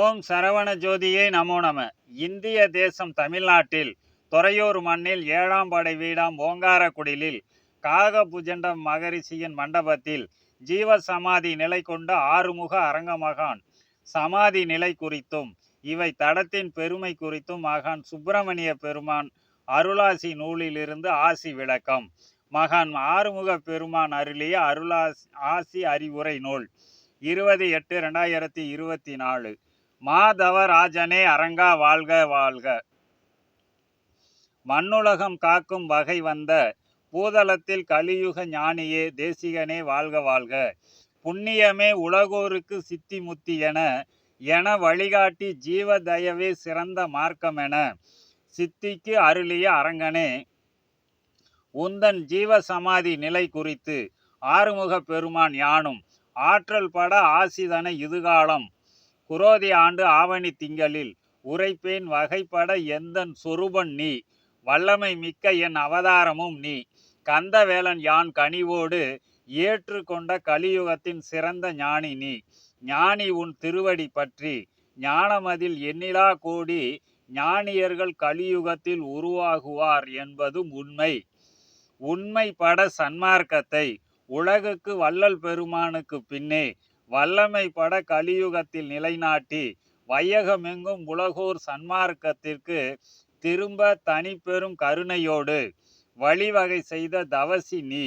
ஓம் சரவண ஜோதியே நமோ நம. இந்திய தேசம் தமிழ்நாட்டில் துறையூர் மண்ணில் ஏழாம் படை வீடாம் ஓங்காரக்குடிலில் காகபுஜண்ட மகரிஷியின் மண்டபத்தில் ஜீவ சமாதி நிலை கொண்ட ஆறுமுக அரங்கமகான். சமாதி நிலை குறித்தும் இவை தடத்தின் பெருமை குறித்தும் மகான் சுப்பிரமணிய பெருமான் அருளாசி நூலிலிருந்து ஆசி விளக்கம். மகான் ஆறுமுக பெருமான் அருளிய அருளாசி ஆசி அறிவுரை நூல். இருபது எட்டு ரெண்டாயிரத்தி இருபத்தி நாலு. மாதவராஜனே அரங்கா வாழ்க வாழ்க. மண்ணுலகம் காக்கும் வகை வந்த பூதலத்தில் கலியுக ஞானியே தேசிகனே வாழ்க வாழ்க. புண்ணியமே உலகோருக்கு சித்தி முத்தி என என வழிகாட்டி ஜீவதயவே சிறந்த மார்க்கம் என சித்திக்கு அருளிய அரங்கனே. உந்தன் ஜீவ சமாதி நிலை குறித்து ஆறுமுக பெருமான் யானும் ஆற்றல் பட ஆசிதன இதுகாலம் குரோதி ஆண்டு ஆவணி திங்களில் உரைப்பேன் வகைப்பட எந்தன் சொரூபன் நீ? வல்லமை மிக்க என் அவதாரமும் நீ. கந்தவேலன் யான் கனிவோடு ஏற்றுக்கொண்ட கலியுகத்தின் சிறந்த ஞானி நீ. ஞானி உன் திருவடி பற்றி ஞானமதில் எண்ணிலா கோடி ஞானியர்கள் கலியுகத்தில் உருவாகுவார் என்பதும் உண்மை. உண்மைப்பட சன்மார்க்கத்தை உலகுக்கு வள்ளல் பெருமானுக்கு பின்னே வல்லமை பட கலியுகத்தில் நிலைநாட்டி வையகமெங்கும் உலகோர் சன்மார்க்கத்திற்கு திரும்ப தனிப்பெரும் கருணையோடு வழிவகை செய்த தவசி நீ.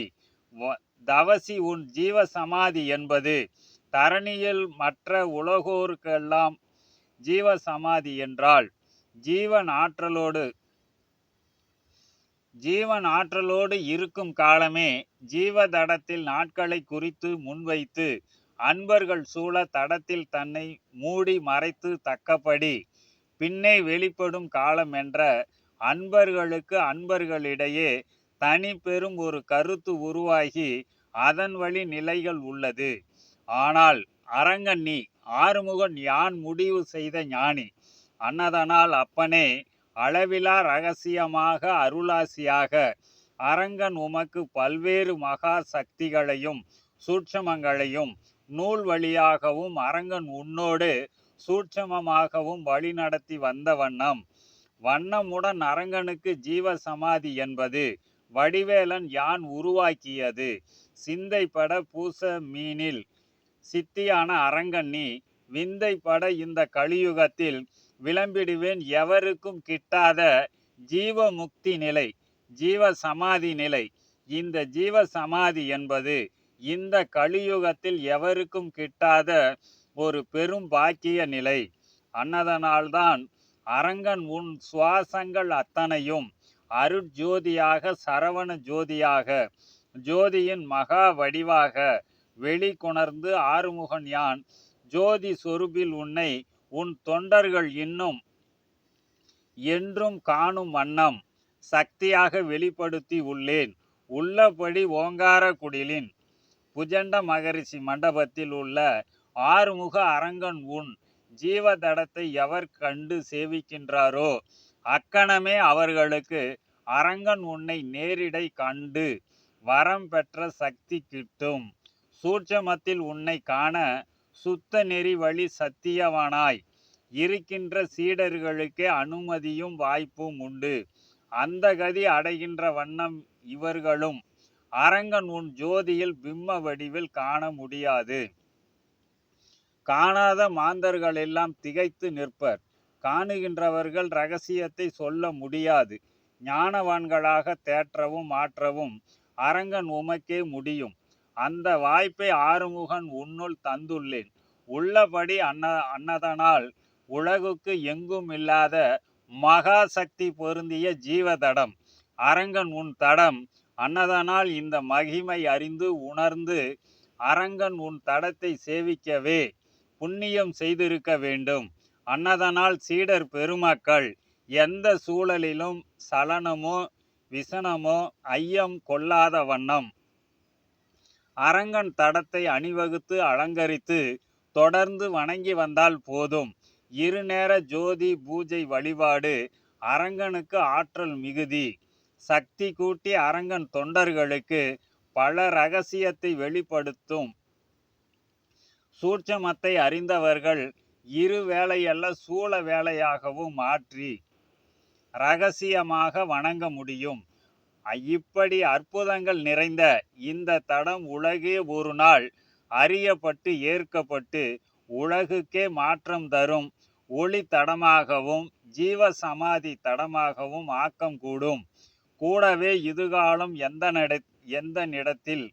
வ- தவசி உன் ஜீவ சமாதி என்பது தரணியில் மற்ற உலகோருக்கெல்லாம் ஜீவ சமாதி என்றால் ஜீவன் ஆற்றலோடு ஜீவன் ஆற்றலோடு இருக்கும் காலமே ஜீவதடத்தில் நாட்களை குறித்து முன்வைத்து அன்பர்கள் சூழ தடத்தில் தன்னை மூடி மறைத்து தக்கபடி பின்னே வெளிப்படும் காலம் என்ற அன்பர்களுக்கு அன்பர்களிடையே தனி பெரும் ஒரு கருத்து உருவாகி அதன் வழி நிலைகள் உள்ளது. ஆனால் அரங்கன் நீ ஆறுமுகன் யான் முடிவு செய்த ஞானி? அன்னதனால் அப்பனே அளவிலா ரகசியமாக அருளாசியாக அரங்கன் உமக்கு பல்வேறு மகா சக்திகளையும் சூட்சமங்களையும் நூல் வழியாகவும் அரங்கன் உன்னோடு சூட்சமமாகவும் வழிநடத்தி வந்த வண்ணம். வண்ணமுடன் அரங்கனுக்கு ஜீவ சமாதி என்பது வடிவேலன் யான் உருவாக்கியது. சிந்தைப்பட பூச மீனில் சித்தியான அரங்கன் நீ விந்தைப்பட இந்த கலியுகத்தில் விளம்பிடுவேன் எவருக்கும் கிட்டாத ஜீவ முக்தி நிலை ஜீவ சமாதி நிலை. இந்த ஜீவ சமாதி என்பது இந்த கலியுகத்தில் எவருக்கும் கிட்டாத ஒரு பெரும் பாக்கிய நிலை. அன்னதனால்தான் அரங்கன் உன் சுவாசங்கள் அத்தனையும் அருட்ஜோதியாக சரவண ஜோதியாக ஜோதியின் மகா வடிவாக வெளிக்கொணர்ந்து ஆறுமுகன் யான் ஜோதி சொருபில் உன்னை உன் தொண்டர்கள் இன்னும் என்றும் காணும் வண்ணம் சக்தியாக வெளிப்படுத்தி உள்ளேன். உள்ளபடி ஓங்கார குடிலின் புஜண்ட மகரிஷி மண்டபத்தில் உள்ள ஆறுமுக அரங்கன் உன் ஜீவதடத்தை எவர் கண்டு சேவிக்கின்றாரோ? அக்கணமே அவர்களுக்கு அரங்கன் உன்னை நேரிடை கண்டு வரம் பெற்ற சக்தி கிட்டும். சூட்சமத்தில் உன்னை காண சுத்த நெறி வழி சத்தியவானாய். இருக்கின்ற சீடர்களுக்கே அனுமதியும் வாய்ப்பும் உண்டு. அந்த கதி அடைகின்ற வண்ணம் இவர்களும் அரங்கன் உன் ஜோதியில் பிம்ம வடிவில் காண முடியாது. காணாத மாந்தர்கள் எல்லாம் திகைத்து நிற்பர். காணுகின்றவர்கள் ரகசியத்தை சொல்ல முடியாது. ஞானவான்களாக தேற்றவும் மாற்றவும் அரங்கன் உமக்கே முடியும். அந்த வாய்ப்பை ஆறுமுகன் உன்னுள் தந்துள்ளேன். உள்ளபடி அன்ன அன்னதனால் உலகுக்கு எங்கும் இல்லாத மகா சக்தி பொருந்திய ஜீவதடம். அரங்கன் உன் தடம் அன்னதனால் இந்த மகிமை அறிந்து உணர்ந்து அரங்கன் உன் தடத்தை சேவிக்கவே புண்ணியம் செய்திருக்க வேண்டும். அன்னதனால் சீடர் பெருமக்கள் எந்த சூழலிலும் சலனமோ விசனமோ ஐயம் கொள்ளாத வண்ணம். அரங்கன் தடத்தை அணிவகுத்து அலங்கரித்து தொடர்ந்து வணங்கி வந்தால் போதும். இருநேர ஜோதி பூஜை வழிபாடு அரங்கனுக்கு ஆற்றல் மிகுதி. சக்தி கூட்டி அரங்கன் தொண்டர்களுக்கு பல ரகசியத்தை வெளிப்படுத்தும். சூட்சமத்தை அறிந்தவர்கள் இரு வேலையல்ல சூழ வேலையாகவும் மாற்றி ரகசியமாக வணங்க முடியும். இப்படி அற்புதங்கள் நிறைந்த இந்த தடம் உலகே ஒரு நாள் அறியப்பட்டு ஏற்கப்பட்டு உலகுக்கே மாற்றம் தரும் ஒளி தடமாகவும் ஜீவ சமாதி தடமாகவும் ஆக்கம் கூடும். கூடவே இதுகாலம் எந்த நட எந்த நிடத்தில்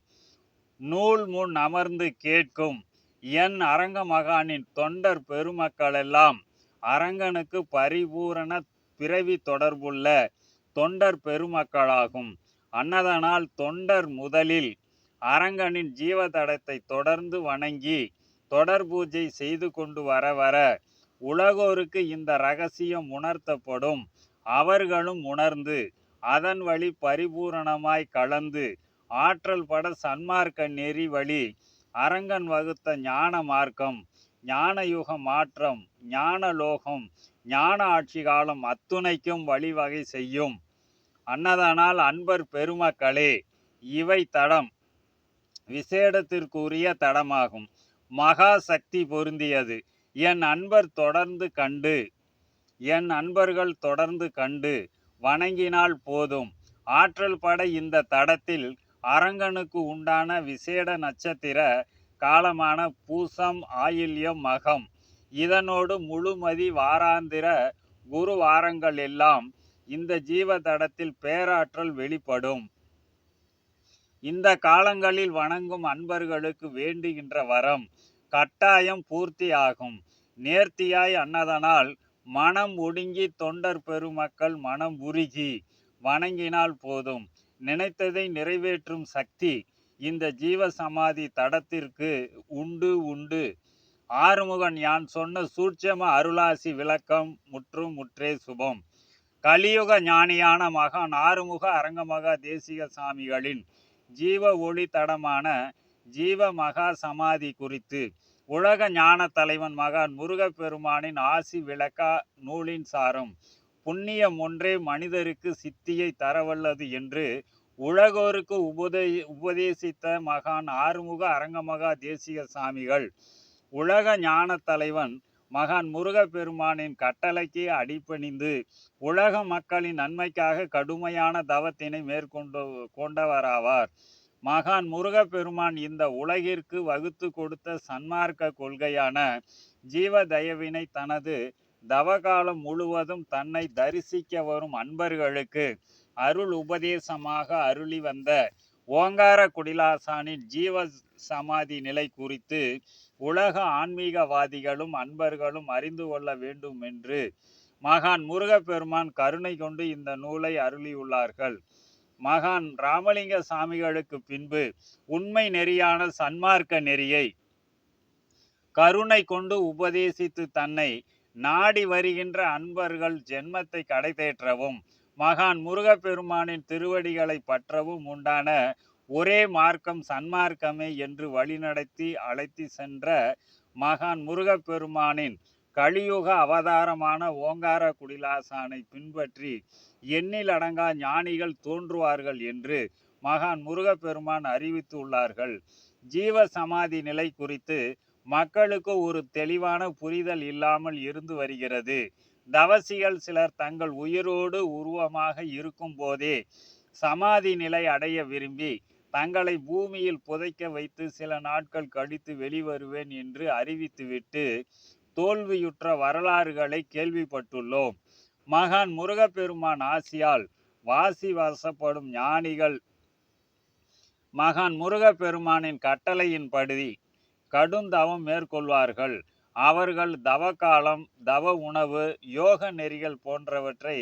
நூல் முன் அமர்ந்து கேட்கும். என் அரங்க மகானின் தொண்டர் பெருமக்களெல்லாம் அரங்கனுக்கு பரிபூரண பிறவி தொடர்புள்ள தொண்டர் பெருமக்களாகும். அன்னதனால் தொண்டர் முதலில் அரங்கனின் ஜீவதடத்தை தொடர்ந்து வணங்கி தொடர் பூஜை செய்து கொண்டு வர வர உலகோருக்கு இந்த ரகசியம் உணர்த்தப்படும். அவர்களும் உணர்ந்து அதன் வழி பரிபூரணமாய் கலந்து ஆற்றல் பட சன்மார்க்க நெறி வழி அரங்கன் வகுத்த ஞான மார்க்கம் ஞான யுக மாற்றம் ஞான லோகம் ஞான ஆட்சி காலம் அத்துணைக்கும் வழிவகை செய்யும். அன்னதனால் அன்பர் பெருமக்களே இவை தடம். விசேடத்திற்குரிய தடமாகும். மகா சக்தி பொருந்தியது. என் அன்பர் தொடர்ந்து கண்டு என் அன்பர்கள் தொடர்ந்து கண்டு வணங்கினால் போதும். ஆற்றல் பட இந்த தடத்தில் அரங்கனுக்கு உண்டான விசேட நட்சத்திர காலமான பூசம் ஆயில்யம் மகம். இதனோடு முழுமதி வாராந்திர குரு வாரங்கள் எல்லாம் இந்த ஜீவ தடத்தில் பேராற்றல் வெளிப்படும். இந்த காலங்களில் வணங்கும் அன்பர்களுக்கு வேண்டுகின்ற வரம் கட்டாயம் பூர்த்தி ஆகும் நேர்த்தியாய் அன்னதனால் மனம் ஒடுங்கி தொண்டர் பெருமக்கள் மனம் உருகி வணங்கினால் போதும். நினைத்ததை நிறைவேற்றும் சக்தி இந்த ஜீவ சமாதி தடத்திற்கு உண்டு உண்டு. ஆறுமுகன் யான் சொன்ன சூட்சம அருளாசி விளக்கம் முற்றும் முற்றே சுபம். கலியுக ஞானியான மகான் ஆறுமுக அரங்கமகா தேசிக சாமிகளின் ஜீவ ஒளி தடமான ஜீவ மகா சமாதி குறித்து உலக ஞான தலைவன் மகான் முருகப்பெருமானின் ஆசி விளக்கா நூலின் சாரம். புண்ணியம் ஒன்றே மனிதருக்கு சித்தியை தரவல்லது என்று உலகோருக்கு உபதே உபதேசித்த மகான் ஆறுமுக அரங்கமகா தேசிக சாமிகள். உலக ஞான தலைவன் மகான் முருகப்பெருமானின் கட்டளைக்கு அடிபணிந்து உலக மக்களின் நன்மைக்காக கடுமையான தவத்தினை மேற்கொண்டு கொண்டவராவார். மகான் முருகப்பெருமான் இந்த உலகிற்கு வகுத்து கொடுத்த சன்மார்க்க கொள்கையான ஜீவ தயவினை தனது தவகாலம் முழுவதும் தன்னை தரிசிக்க வரும் அன்பர்களுக்கு அருள் உபதேசமாக அருளி வந்த ஓங்கார குடிலாசானின் ஜீவ சமாதி நிலை குறித்து உலக ஆன்மீகவாதிகளும் அன்பர்களும் அறிந்து கொள்ள வேண்டும் என்று மகான் முருகப்பெருமான் கருணை கொண்டு இந்த நூலை அருளியுள்ளார்கள். மகான் ராமலிங்க சாமிகளுக்கு பின்பு உண்மை நெறியான சன்மார்க்க நெறியை கருணை கொண்டு உபதேசித்து தன்னை நாடி வருகின்ற அன்பர்கள் ஜென்மத்தை கடைதேற்றவும் மகான் முருகப்பெருமானின் திருவடிகளை பற்றவும் உண்டான ஒரே மார்க்கம் சன்மார்க்கமே என்று வழிநடத்தி அழைத்து சென்ற மகான் முருகப்பெருமானின் கலியுக அவதாரமான ஓங்கார குடிலாசானை பின்பற்றி எண்ணில் அடங்கா ஞானிகள் தோன்றுவார்கள் என்று மகான் முருகப்பெருமான் அறிவித்துள்ளார்கள். ஜீவ சமாதி நிலை குறித்து மக்களுக்கு ஒரு தெளிவான புரிதல் இல்லாமல் இருந்து வருகிறது. தவசிகள் சிலர் தங்கள் உயிரோடு உருவமாக இருக்கும் போதே சமாதி நிலை அடைய விரும்பி தங்களை பூமியில் புதைக்க வைத்து சில நாட்கள் கழித்து வெளிவருவேன் என்று அறிவித்துவிட்டு தோல்வியுற்ற வரலாறுகளை கேள்விப்பட்டுள்ளோம். மகான் முருகப்பெருமான் ஆசியால் வாசி வசப்படும் ஞானிகள். மகான் முருகப்பெருமானின் கட்டளையின்படி கடுந்தவம் மேற்கொள்வார்கள். அவர்கள் தவகாலம் தவ உணவு யோக நெறிகள் போன்றவற்றை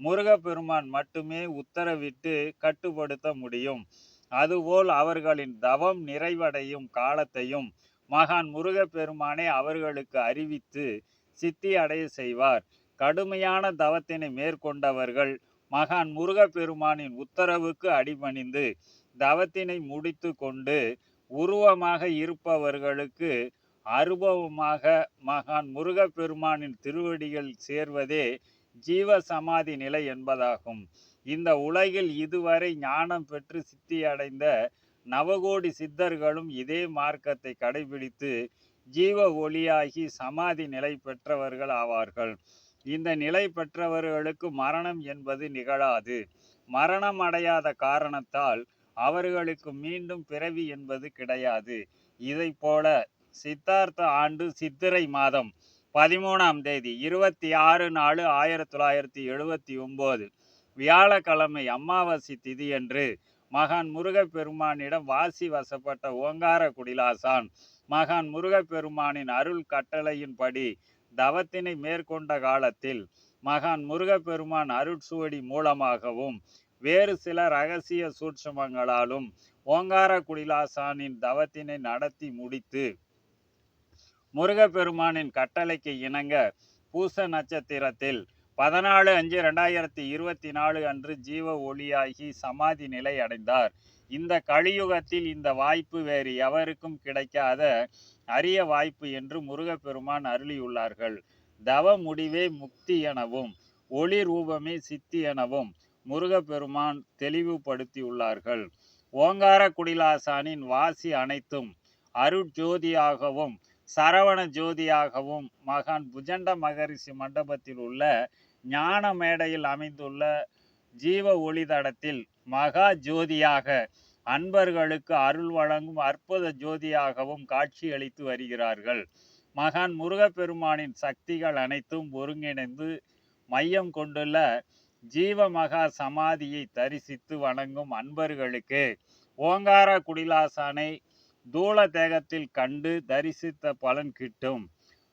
முருகப்பெருமான் மட்டுமே உத்தரவிட்டு கட்டுப்படுத்த முடியும். அதுபோல் அவர்களின் தவம் நிறைவடையும் காலத்தையும் மகான் முருகப்பெருமானே அவர்களுக்கு அறிவித்து சித்தி அடைய செய்வார். கடுமையான தவத்தினை மேற்கொண்டவர்கள் மகான் முருகப்பெருமானின் உத்தரவுக்கு அடிபணிந்து தவத்தினை முடித்து கொண்டு உருவமாக இருப்பவர்களுக்கு அனுபவமாக மகான் முருகப்பெருமானின் திருவடிகள் சேர்வதே ஜீவ சமாதி நிலை என்பதாகும். இந்த உலகில் இதுவரை ஞானம் பெற்று சித்தியடைந்த நவகோடி சித்தர்களும் இதே மார்க்கத்தை கடைபிடித்து ஜீவ ஒளியாகி சமாதி நிலை பெற்றவர்கள் ஆவார்கள். இந்த நிலை பெற்றவர்களுக்கு மரணம் என்பது நிகழாது. மரணம் அடையாத காரணத்தால் அவர்களுக்கு மீண்டும் பிறவி என்பது கிடையாது. இதை போல சித்தார்த்த ஆண்டு சித்திரை மாதம் பதிமூணாம் தேதி இருபத்தி ஆறு நாலு ஆயிரத்தி தொள்ளாயிரத்தி எழுபத்தி ஒம்பது வியாழக்கிழமை அமாவாசை திதியன்று மகான் முருகப்பெருமானிடம் வாசி வசப்பட்ட ஓங்கார குடிலாசான் மகான் முருகப்பெருமானின் அருள் கட்டளையின்படி தவத்தினை மேற்கொண்ட காலத்தில் மகான் முருகப்பெருமான் அருட்சுவடி மூலமாகவும் வேறு சில ரகசிய சூட்சமங்களாலும் ஓங்கார குடிலாசானின் தவத்தினை நடத்தி முடித்து முருகப்பெருமானின் கட்டளைக்கு இணங்க பூச நட்சத்திரத்தில் பதினாலு அஞ்சு ரெண்டாயிரத்தி இருபத்தி நாலு அன்று ஜீவ ஒளியாகி சமாதி நிலை அடைந்தார். இந்த கலியுகத்தில் இந்த வாய்ப்பு வேறு எவருக்கும் கிடைக்காத அரிய வாய்ப்பு என்று முருகப்பெருமான் அருளியுள்ளார்கள். தவ முடிவே முக்தி எனவும் ஒளி ரூபமே சித்தி எனவும் முருகப்பெருமான் தெளிவுபடுத்தியுள்ளார்கள். ஓங்கார குடிலாசானின் வாசி அனைத்தும் அருட்ஜோதியாகவும் சரவண ஜோதியாகவும் மகான் புஜண்ட மகரிஷி மண்டபத்தில் உள்ள ஞான மேடையில் அமைந்துள்ள ஜீவ ஒளிதடத்தில் மகா ஜோதியாக அன்பர்களுக்கு அருள் வழங்கும் அற்புத ஜோதியாகவும் காட்சியளித்து வருகிறார்கள். மகான் முருகப்பெருமானின் சக்திகள் அனைத்தும் ஒருங்கிணைந்து மையம் கொண்டுள்ள ஜீவ மகா சமாதியை தரிசித்து வணங்கும் அன்பர்களுக்கு ஓங்கார குடிலாசானை தூள தேகத்தில் கண்டு தரிசித்த பலன் கிட்டும்.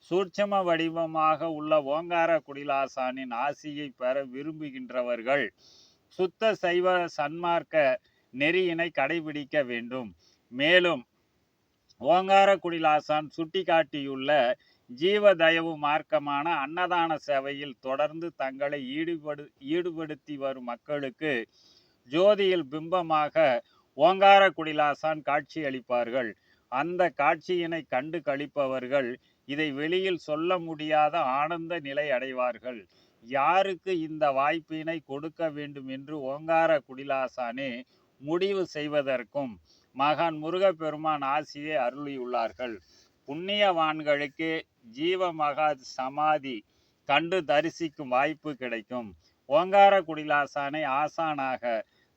சூட்சம வடிவமாக உள்ள ஓங்கார குடிலாசானின் ஆசியை பெற விரும்புகின்றவர்கள் சுத்த சைவ சன்மார்க்க நெறியினை கடைபிடிக்க வேண்டும். மேலும் ஓங்கார குடிலாசான் சுட்டிக்காட்டியுள்ள ஜீவதயவு மார்க்கமான அன்னதான சேவையில் தொடர்ந்து தங்களை ஈடுபடு ஈடுபடுத்தி வரும் மக்களுக்கு ஜோதியில் பிம்பமாக ஓங்கார குடிலாசான் காட்சியளிப்பார்கள். அந்த காட்சியினை கண்டு கழிப்பவர்கள் இதை வெளியில் சொல்ல முடியாத ஆனந்த நிலை அடைவார்கள். யாருக்கு இந்த வாய்ப்பினை கொடுக்க வேண்டும் என்று ஓங்கார குடிலாசானே முடிவு செய்வதற்கும் மகான் முருகப்பெருமான் ஆசியை அருளியுள்ளார்கள். புண்ணியவான்களுக்கு ஜீவ மகா சமாதி கண்டு தரிசிக்கும் வாய்ப்பு கிடைக்கும். ஓங்கார குடிலாசானை ஆசானாக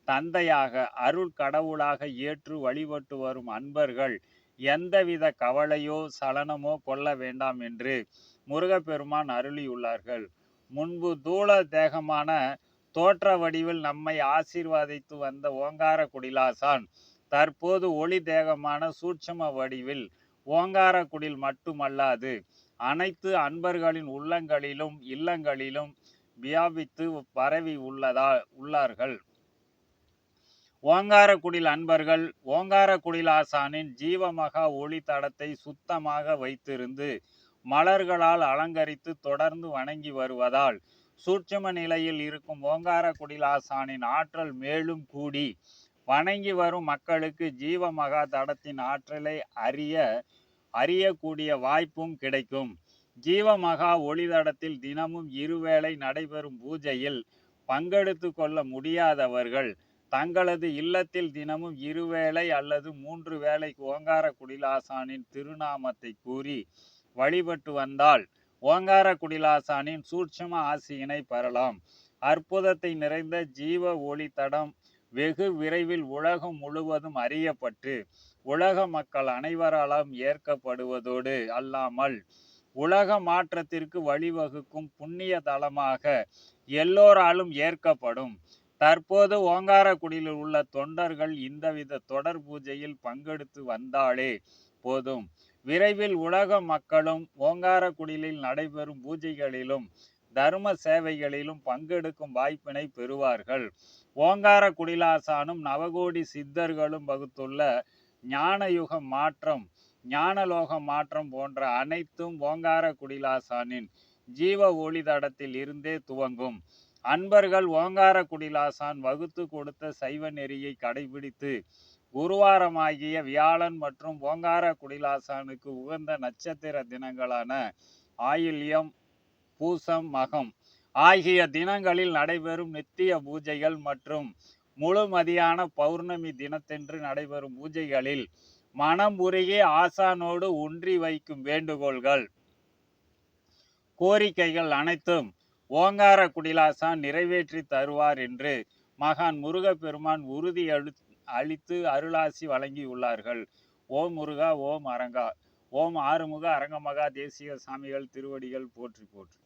தந்தையாக அருள் கடவுளாக ஏற்று வழிபட்டு வரும் அன்பர்கள் எந்தவித கவலையோ சலனமோ கொள்ள வேண்டாம் என்று முருகப்பெருமான் அருளியுள்ளார்கள். முன்பு தூள தேகமான தோற்ற வடிவில் நம்மை ஆசீர்வாதித்து வந்த ஓங்கார குடிலாசான் தற்போது ஒளி தேகமான சூட்சம வடிவில் ஓங்கார குடில் மட்டுமல்லாது அனைத்து அன்பர்களின் உள்ளங்களிலும் இல்லங்களிலும் வியாபித்து பரவி உள்ளதா உள்ளார்கள். ஓங்காரக்குடில் அன்பர்கள் ஓங்காரக்குடில் ஆசானின் ஜீவமகா ஒளி தடத்தை சுத்தமாக வைத்திருந்து மலர்களால் அலங்கரித்து தொடர்ந்து வணங்கி வருவதால் சூட்சும நிலையில் இருக்கும் ஓங்காரக்குடில் ஆசானின் ஆற்றல் மேலும் கூடி வணங்கி வரும் மக்களுக்கு ஜீவமகா தடத்தின் ஆற்றலை அறிய அறியக்கூடிய வாய்ப்பும் கிடைக்கும். ஜீவமகா ஒளிதடத்தில் தினமும் இருவேளை நடைபெறும் பூஜையில் பங்கெடுத்து கொள்ள முடியாதவர்கள் தங்களது இல்லத்தில் தினமும் இருவேளை அல்லது மூன்று வேளை ஓங்கார குடிலாசானின் திருநாமத்தை கூறி வழிபட்டு வந்தால் ஓங்கார குடிலாசானின் சூட்சம ஆசியினை பெறலாம். அற்புதத்தை நிறைந்த ஜீவ ஒளி தடம் வெகு விரைவில் உலகம் முழுவதும் அறியப்பட்டு உலக மக்கள் அனைவராலும் ஏற்கப்படுவதோடு அல்லாமல் உலக மாற்றத்திற்கு வழிவகுக்கும் புண்ணிய தலமாக எல்லோராலும் ஏற்கப்படும். தற்போது ஓங்காரக்குடியில் உள்ள தொண்டர்கள் இந்தவித தொடர் பூஜையில் பங்கெடுத்து வந்தாலே போதும். விரைவில் உலக மக்களும் ஓங்காரக்குடிலில் நடைபெறும் பூஜைகளிலும் தர்ம சேவைகளிலும் பங்கெடுக்கும் வாய்ப்பினை பெறுவார்கள். ஓங்கார குடிலாசானும் நவகோடி சித்தர்களும் வகுத்துள்ள ஞானயுக மாற்றம் ஞானலோக மாற்றம் போன்ற அனைத்தும் ஓங்கார குடிலாசானின் ஜீவ ஒளி தடத்தில் இருந்தே துவங்கும். அன்பர்கள் ஓங்கார குடிலாசான் வகுத்து கொடுத்த சைவ நெறியை கடைபிடித்து குருவாரமாகிய வியாழன் மற்றும் ஓங்கார குடிலாசானுக்கு உகந்த நட்சத்திர தினங்களான ஆயில்யம் பூசம் மகம் ஆகிய தினங்களில் நடைபெறும் நித்திய பூஜைகள் மற்றும் முழு மதியான பௌர்ணமி தினத்தன்று நடைபெறும் பூஜைகளில் மனம் உருகி ஆசானோடு ஒன்றி வைக்கும் வேண்டுகோள்கள். கோரிக்கைகள் அனைத்தும் ஓங்கார குடிலாசான் நிறைவேற்றி தருவார் என்று மகான் முருகப்பெருமான் உறுதி அளி அளித்து அருளாசி வழங்கியுள்ளார்கள். ஓம் முருகா ஓம் அரங்கா ஓம் ஆறுமுக அரங்கமகா தேசிய சாமிகள் திருவடிகள் போற்றி போற்றி.